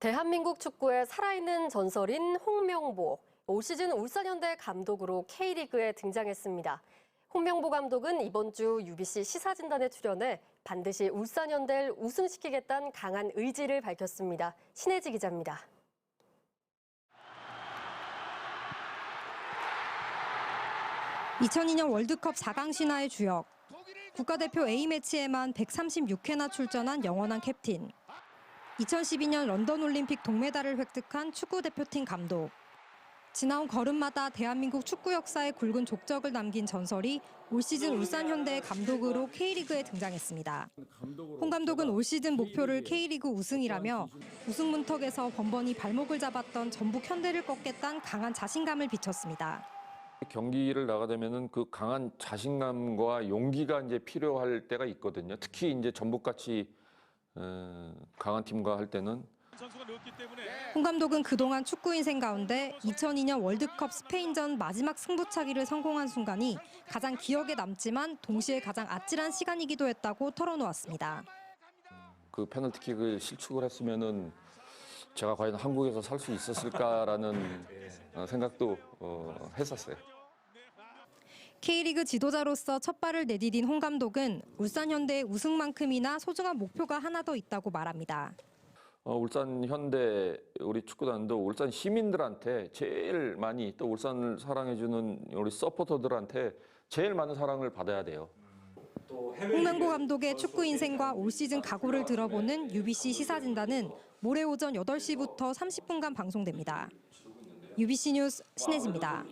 대한민국 축구의 살아있는 전설인 홍명보. 올 시즌 울산현대 감독으로 K리그에 등장했습니다. 홍명보 감독은 이번 주 UBC 시사진단에 출연해 반드시 울산현대를 우승시키겠다는 강한 의지를 밝혔습니다. 신혜지 기자입니다. (2002년) 월드컵 4강 신화의 주역 국가대표 A매치에만 136회나 출전한 영원한 캡틴 2012년 런던 올림픽 동메달을 획득한 축구 대표팀 감독 지나온 걸음마다 대한민국 축구 역사의 굵은 족적을 남긴 전설이 올 시즌 울산 현대의 감독으로 K리그에 등장했습니다. 홍 감독은 올 시즌 목표를 K리그 우승이라며 우승 문턱에서 번번이 발목을 잡았던 전북 현대를 꺾겠다는 강한 자신감을 비췄습니다. 경기를 나가려면은 그 강한 자신감과 용기가 이제 필요할 때가 있거든요. 특히 이제 전북같이 어, 강한 팀과 할 때는 홍 감독은 그동안 축구 인생 가운데 2002년 월드컵 스페인전 마지막 승부차기를 성공한 순간이 가장 기억에 남지만 동시에 가장 아찔한 시간이기도 했다고 털어놓았습니다. 그 페널티킥을 실축을 했으면은 제가 과연 한국에서 살 수 있었을까라는 어, 생각도 어, 했었어요. K리그 지도자로서 첫 발을 내디딘 홍 감독은 울산 현대의 우승만큼이나 소중한 목표가 하나 더 있다고 말합니다. 어, 울산 현대 우리 축구단도 울산 시민들한테 제일 많이 또 울산을 사랑해주는 우리 서포터들한테 제일 많은 사랑을 받아야 돼요. 홍명보 감독의 축구 인생과 올 시즌 각오를 들어보는 UBC 시사진단은 모레 오전 8시부터 30분간 방송됩니다. UBC 뉴스 신혜지입니다.